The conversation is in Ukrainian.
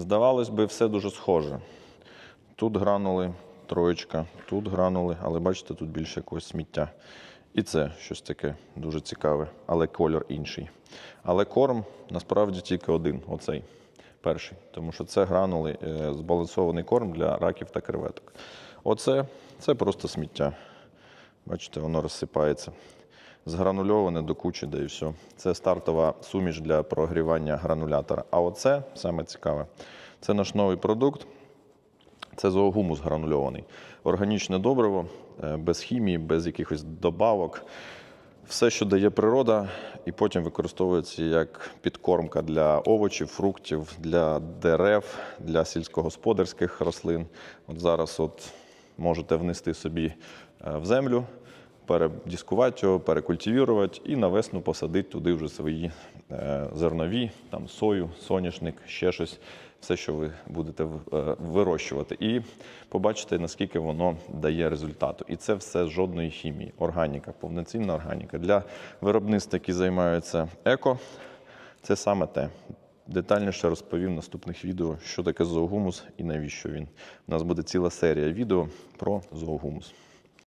Здавалось би, все дуже схоже. Тут гранули, троєчка, тут гранули, але бачите, тут більше якогось сміття. І це щось таке дуже цікаве, але кольор інший. Але корм насправді тільки один оцей перший, тому що це гранули, е, збалансований корм для раків та креветок. Оце це просто сміття. Бачите, воно розсипається. Згранульоване до кучі, де і все. Це стартова суміш для прогрівання гранулятора. А оце саме цікаве. Це наш новий продукт. Це зоогумус гранульований. Органічне добриво, е, без хімії, без якихось добавок. Все, що дає природа, і потім використовується як підкормка для овочів, фруктів, для дерев, для сільськогосподарських рослин. От зараз от можете внести собі е, в землю, передіскувати його, перекультивувати і на весну посадити туди вже свої е, зернові, там сою, соняшник, ще щось, все, що ви будете е, вирощувати. І побачите, наскільки воно дає результату. І це все з жодної хімії. Органіка, повноцінна органіка. Для виробництв, які займаються еко, це саме те. Детальніше розповім в наступних відео, що таке зоогумус і навіщо він. У нас буде ціла серія відео про зоогумус.